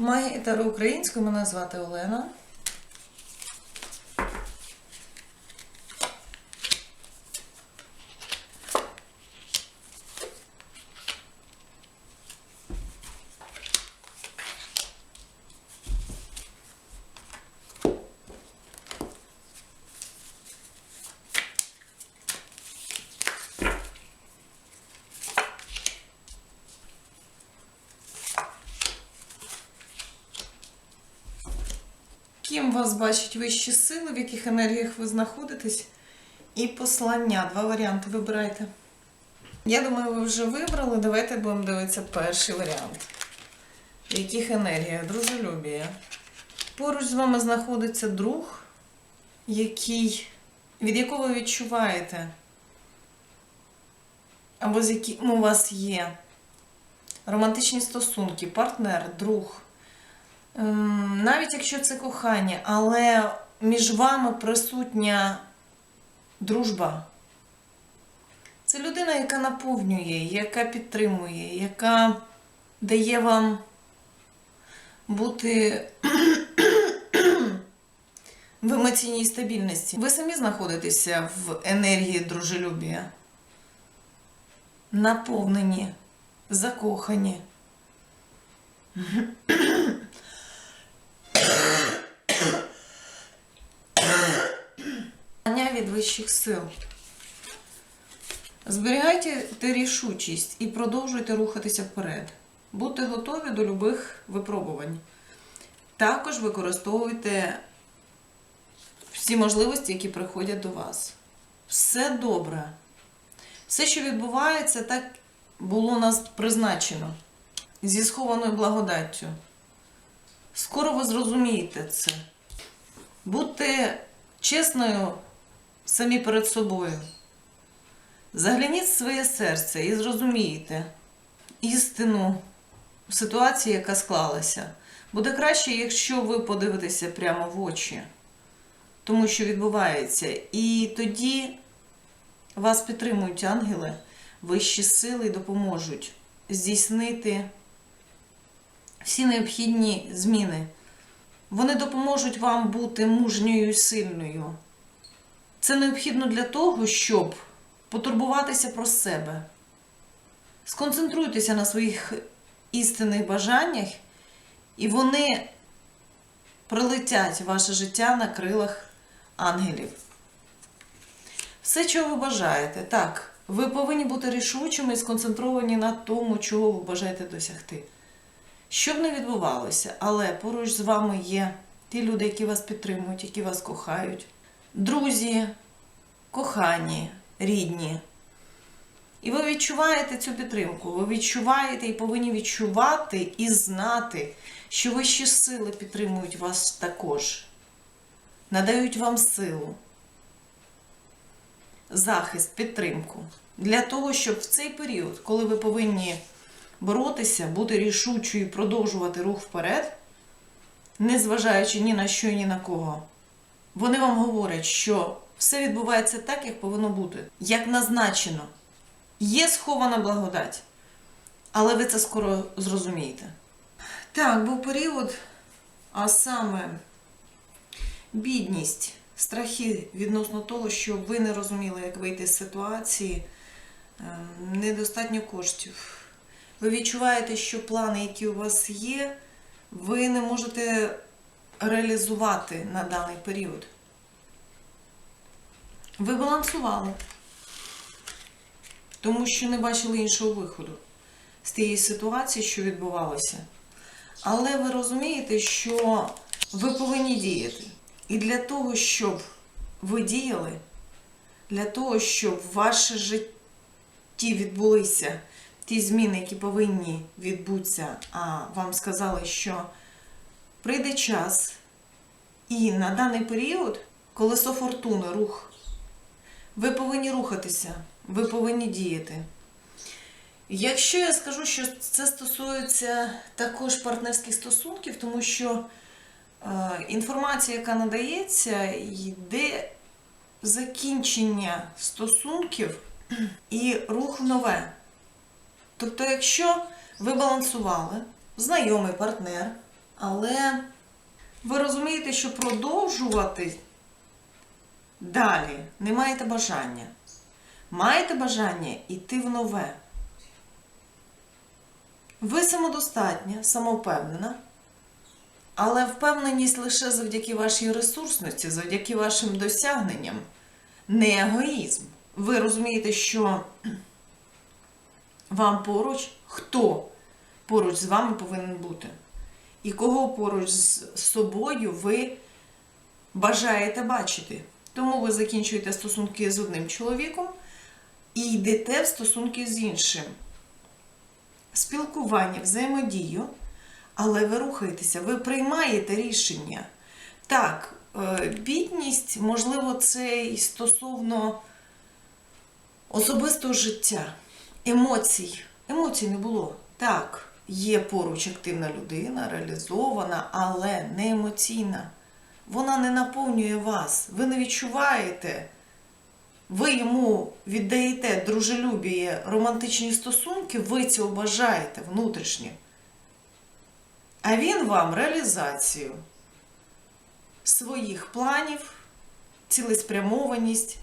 Магія Таро українською мене звати Олена. Ким вас бачать вищі сили, в яких енергіях ви знаходитесь, і послання. Два варіанти вибирайте. Я думаю, ви вже вибрали. Давайте будемо дивитися перший варіант. В яких енергіях? Дружелюбія. Поруч з вами знаходиться друг, який, від якого ви відчуваєте, або з яким у вас є романтичні стосунки, партнер, друг. Ем, Навіть якщо це кохання, але між вами присутня дружба. Це людина, яка наповнює, яка підтримує, яка дає вам бути в емоційній стабільності. Ви самі знаходитеся в енергії дружелюбія. Наповнені, закохані. Від вищих сил. Зберігайте те рішучість і продовжуйте рухатися вперед. Будьте готові до любих випробувань. Також використовуйте всі можливості, які приходять до вас. Все добре. Все, що відбувається, так було нас призначено зі схованою благодаттю. Скоро ви зрозумієте це. Будьте чесною самі перед собою. Загляніть в своє серце і зрозумієте істину ситуації, яка склалася. Буде краще, якщо ви подивитеся прямо в очі, тому що відбувається. І тоді вас підтримують ангели, вищі сили допоможуть здійснити всі необхідні зміни. Вони допоможуть вам бути мужньою і сильною. Це необхідно для того, щоб потурбуватися про себе. Сконцентруйтеся на своїх істинних бажаннях, і вони прилетять в ваше життя на крилах ангелів. Все, чого ви бажаєте, так, ви повинні бути рішучими і сконцентровані на тому, чого ви бажаєте досягти. Що б не відбувалося, але поруч з вами є ті люди, які вас підтримують, які вас кохають, друзі, кохані, рідні. І ви відчуваєте цю підтримку. Ви відчуваєте і повинні відчувати і знати, що вищі сили підтримують вас також, надають вам силу, захист, підтримку. Для того, щоб в цей період, коли ви повинні боротися, бути рішучою і продовжувати рух вперед, незважаючи ні на що ні на кого, вони вам говорять, що все відбувається так, як повинно бути, як назначено. Є схована благодать, але ви це скоро зрозумієте. Так, був період, а саме бідність, страхи відносно того, що ви не розуміли, як вийти з ситуації, ем, недостатньо коштів. Ви відчуваєте, що плани, які у вас є, ви не можете реалізувати на даний період. Ви балансували, тому що не бачили іншого виходу з тієї ситуації, що відбувалося. Але ви розумієте, що ви повинні діяти. І для того, щоб ви діяли, для того, щоб в ваше житті відбулися ті зміни, які повинні відбутися, а вам сказали, що прийде час, і на даний період колесо фортуни, рух, ви повинні рухатися, ви повинні діяти. Якщо я скажу, що це стосується також партнерських стосунків, тому що е, інформація, яка надається, йде закінчення стосунків і рух нове. Тобто, якщо ви балансували, знайомий партнер Але ви розумієте, що продовжувати далі не маєте бажання. Маєте бажання йти в нове. Ви самодостатня, самовпевнена, але впевненість лише завдяки вашій ресурсності, завдяки вашим досягненням, не егоїзм. Ви розумієте, що вам поруч, хто поруч з вами повинен бути. І кого поруч з собою ви бажаєте бачити. Тому ви закінчуєте стосунки з одним чоловіком і йдете в стосунки з іншим. Спілкування, взаємодію, але ви рухаєтеся, ви приймаєте рішення. Так, е, бідність, можливо, це і стосовно особистого життя, емоцій. Емоцій не було. Так, є поруч активна людина, реалізована, але не емоційна. Вона не наповнює вас. Ви не відчуваєте. Ви йому віддаєте дружелюбі, романтичні стосунки, ви цього бажаєте внутрішньо. А він вам реалізацію своїх планів, цілеспрямованість.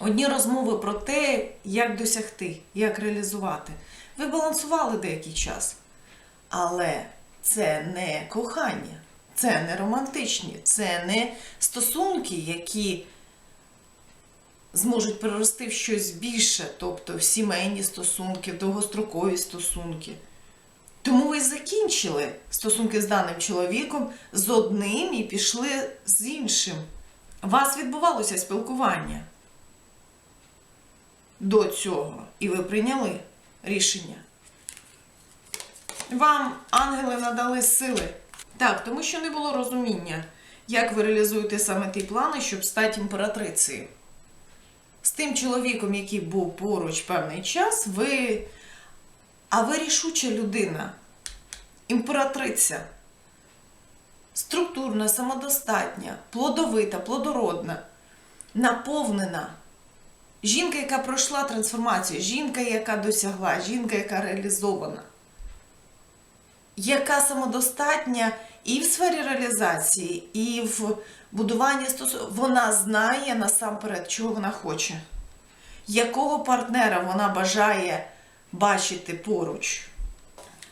Одні розмови про те, як досягти, як реалізувати. Ви балансували деякий час. Але це не кохання, це не романтичні, це не стосунки, які зможуть перерости в щось більше, тобто в сімейні стосунки, в довгострокові стосунки. Тому ви закінчили стосунки з даним чоловіком з одним і пішли з іншим. У вас відбувалося спілкування до цього, і ви прийняли рішення. Вам ангели надали сили. Так, тому що не було розуміння, як ви реалізуєте саме ті плани, щоб стати імператрицею. З тим чоловіком, який був поруч певний час, ви. А ви рішуча людина, імператриця, структурна, самодостатня, плодовита, плодородна, наповнена. Жінка, яка пройшла трансформацію, жінка, яка досягла, жінка, яка реалізована, яка самодостатня і в сфері реалізації, і в будуванні стосунків. Вона знає насамперед, чого вона хоче, якого партнера вона бажає бачити поруч.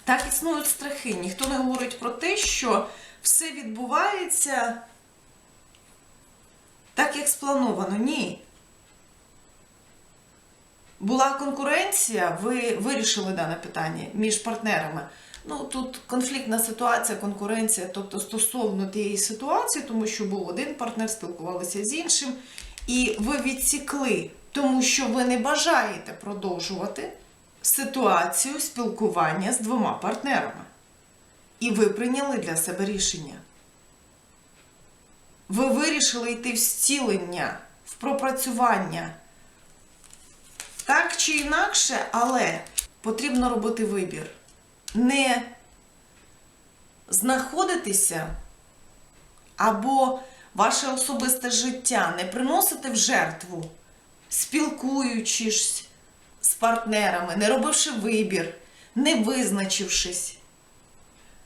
Так існують страхи. Ніхто не говорить про те, що все відбувається так, як сплановано. Ні. Була конкуренція, ви вирішили дане питання між партнерами. Ну, тут конфліктна ситуація, конкуренція, тобто стосовно тієї ситуації, тому що був один партнер, спілкувалися з іншим, і ви відсікли, тому що ви не бажаєте продовжувати ситуацію спілкування з двома партнерами. І ви прийняли для себе рішення. Ви вирішили йти в зцілення, в пропрацювання. Так чи інакше, але потрібно робити вибір. Не знаходитися або ваше особисте життя не приносити в жертву, спілкуючись з партнерами, не робивши вибір, не визначившись,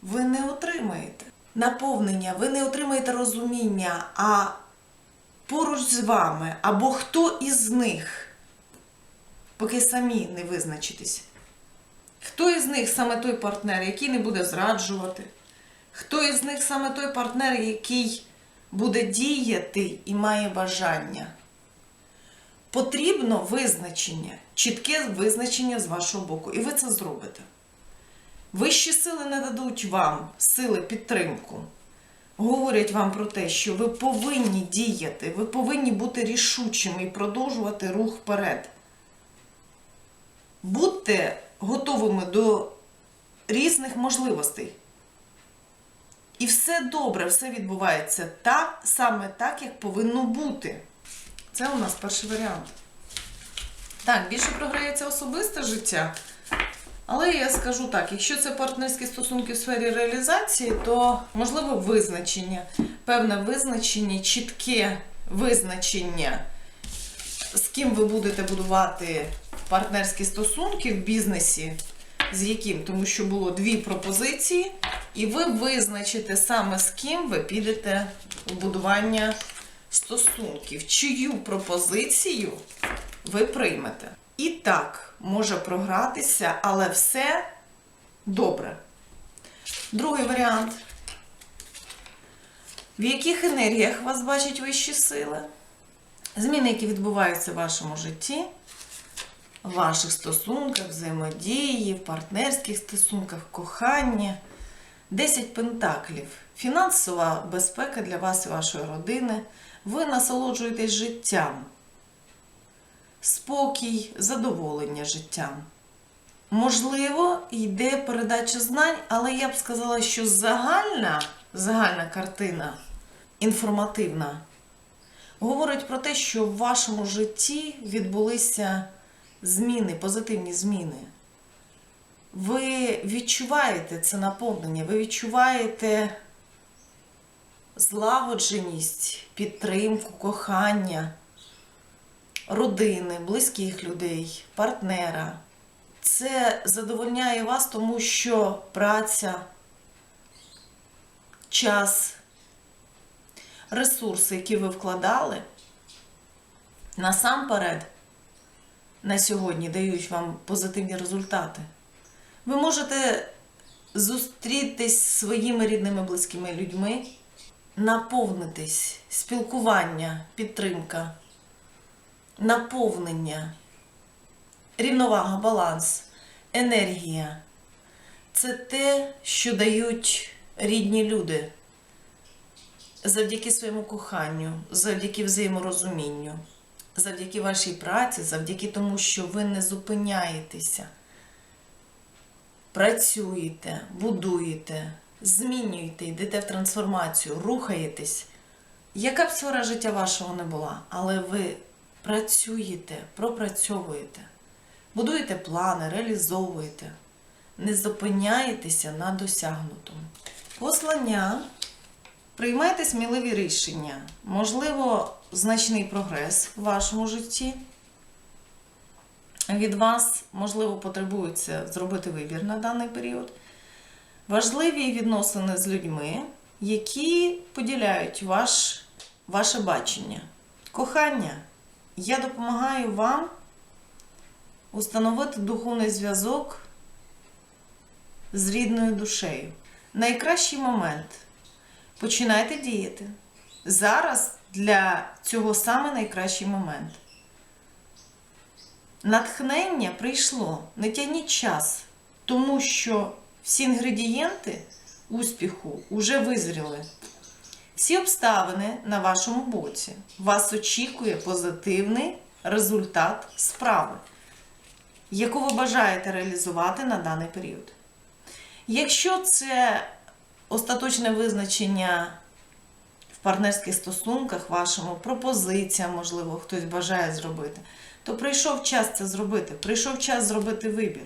ви не отримаєте наповнення, ви не отримаєте розуміння, а поруч з вами або хто із них, поки самі не визначитесь. Хто із них саме той партнер, який не буде зраджувати? Хто із них саме той партнер, який буде діяти і має бажання? Потрібно визначення, чітке визначення з вашого боку, і ви це зробите. Вищі сили не дадуть вам сили підтримку. Говорять вам про те, що ви повинні діяти, ви повинні бути рішучими і продовжувати рух вперед. Будьте готовими до різних можливостей. І все добре, все відбувається так, саме так, як повинно бути. Це у нас перший варіант. Так, більше програється особисте життя. Але я скажу так: якщо це партнерські стосунки в сфері реалізації, то можливо визначення, певне визначення, чітке визначення, з ким ви будете будувати партнерські стосунки в бізнесі, з яким, тому що було дві пропозиції, І ви визначите саме з ким ви підете у будування стосунків, чию пропозицію ви приймете. І так може програтися, але все добре. Другий варіант. В яких енергіях вас бачать вищі сили? Зміни, які відбуваються в вашому житті, ваших стосунках, взаємодії, в партнерських стосунках, коханні. 10 пентаклів. Фінансова безпека для вас і вашої родини. Ви насолоджуєтесь життям. Спокій, задоволення життям. Можливо, йде передача знань, але я б сказала, що загальна, загальна картина інформативна говорить про те, що в вашому житті відбулися зміни, позитивні зміни. Ви відчуваєте це наповнення, ви відчуваєте злагодженість, підтримку, кохання родини, близьких людей, партнера. Це задовольняє вас, тому що праця, час, ресурси, які ви вкладали, насамперед на сьогодні дають вам позитивні результати. Ви можете зустрітись зі своїми рідними близькими людьми, наповнитись, спілкування, підтримка, наповнення, рівновага, баланс, енергія. Це те, що дають рідні люди завдяки своєму коханню, завдяки взаєморозумінню, завдяки вашій праці, завдяки тому, що ви не зупиняєтеся працюєте, будуєте, змінюєте, йдете в трансформацію, рухаєтесь. Яка б сфера життя вашого не була, але ви працюєте, пропрацьовуєте, будуєте плани, реалізовуєте, не зупиняєтеся на досягнутому. Послання. Приймайте сміливі рішення. Можливо, значний прогрес в вашому житті від вас, можливо, потребується зробити вибір на даний період. Важливі відносини з людьми, які поділяють ваш, ваше бачення. Кохання, я допомагаю вам установити духовний зв'язок з рідною душею. Найкращий момент починайте діяти. Зараз для цього саме найкращий момент. Натхнення прийшло, не тягніть час, тому що всі інгредієнти успіху вже визріли. Всі обставини на вашому боці. Вас очікує позитивний результат справи, яку ви бажаєте реалізувати на даний період. Якщо це остаточне визначення в партнерських стосунках, вашому пропозиція, можливо, хтось бажає зробити то прийшов час це зробити. Прийшов час зробити вибір.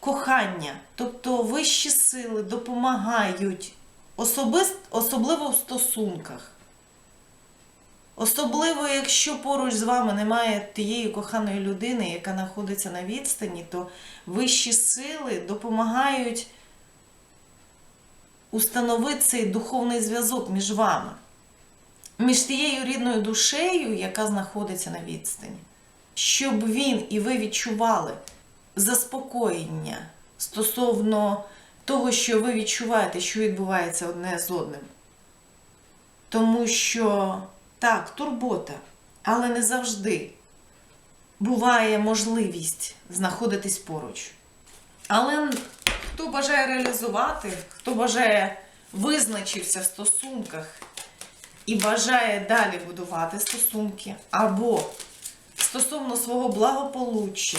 Кохання, тобто вищі сили допомагають, особист, особливо в стосунках. Особливо, якщо поруч з вами немає тієї коханої людини, яка знаходиться на відстані, то вищі сили допомагають установити цей духовний зв'язок між вами, між тією рідною душею, яка знаходиться на відстані щоб він і ви відчували заспокоєння стосовно того, що ви відчуваєте, що відбувається одне з одним. Тому що так, турбота, але не завжди буває можливість знаходитись поруч. Але хто бажає реалізувати, хто бажає визначився в стосунках і бажає далі будувати стосунки, або стосовно свого благополуччя,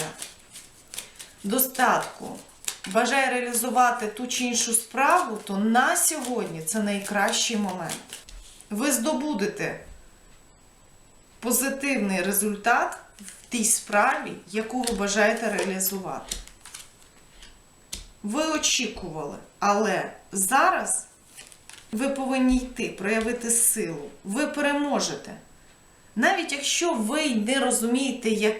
достатку, бажає реалізувати ту чи іншу справу, то на сьогодні це найкращий момент. Ви здобудете позитивний результат в тій справі, яку ви бажаєте реалізувати. Ви очікували, але зараз ви повинні йти, проявити силу. Ви переможете. Навіть якщо ви не розумієте, як,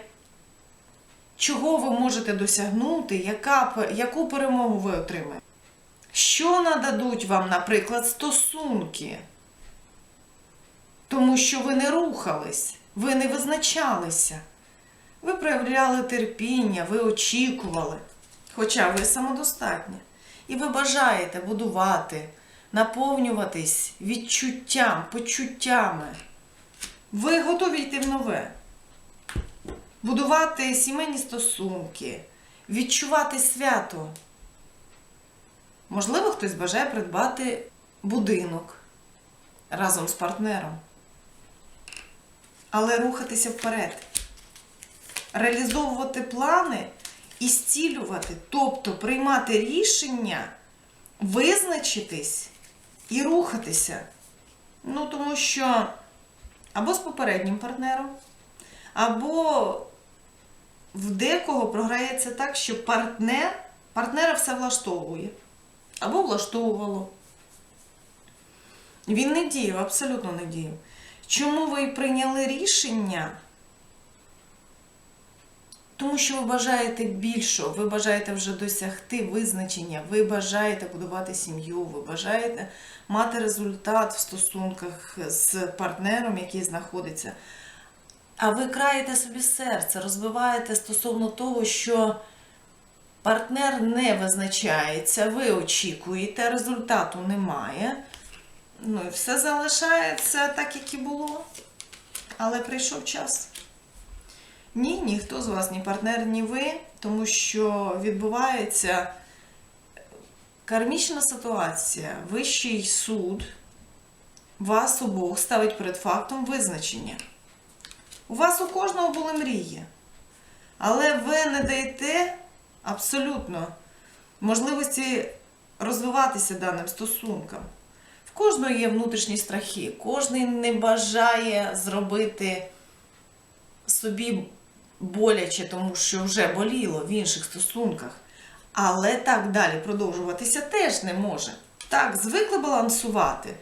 чого ви можете досягнути, яка, яку перемогу ви отримаєте. Що нададуть вам, наприклад, стосунки? Тому що ви не рухались, ви не визначалися. Ви проявляли терпіння, ви очікували, хоча ви самодостатні. І ви бажаєте будувати, наповнюватись відчуттям, почуттями. Ви готові йти в нове, будувати сімейні стосунки, відчувати свято. Можливо, хтось бажає придбати будинок разом з партнером. Але рухатися вперед, реалізовувати плани і зцілювати, тобто приймати рішення, визначитись і рухатися. Ну, тому що або з попереднім партнером, або в декого програється так, що партнер, партнера все влаштовує. Або влаштовувало. Він не діяв, абсолютно не діяв. Чому ви прийняли рішення? Тому що ви бажаєте більшого, ви бажаєте вже досягти визначення, ви бажаєте будувати сім'ю, ви бажаєте мати результат в стосунках з партнером, який знаходиться. А ви краєте собі серце, розбиваєте стосовно того, що партнер не визначається, ви очікуєте, результату немає. Ну і все залишається так, як і було. Але прийшов час. Ні, ніхто з вас, ні партнер, ні ви, тому що відбувається кармічна ситуація, вищий суд вас обох ставить перед фактом визначення. У вас у кожного були мрії, але ви не даєте абсолютно можливості розвиватися даним стосункам. В кожного є внутрішні страхи, кожен не бажає зробити собі боляче, тому що вже боліло в інших стосунках. Але так далі продовжуватися теж не може. Так, звикли балансувати.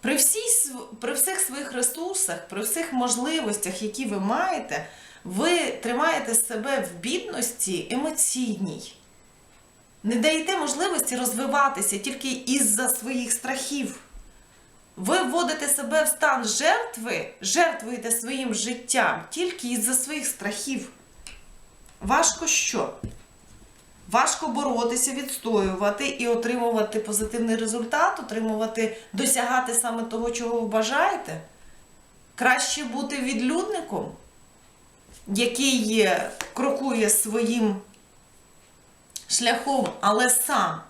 При, всій, при всіх своїх ресурсах, при всіх можливостях, які ви маєте, ви тримаєте себе в бідності емоційній. Не даєте можливості розвиватися тільки із-за своїх страхів. Ви вводите себе в стан жертви, жертвуєте своїм життям тільки із-за своїх страхів. Важко що? Важко боротися, відстоювати і отримувати позитивний результат, отримувати, досягати саме того, чого ви бажаєте. Краще бути відлюдником, який крокує своїм шляхом, але сам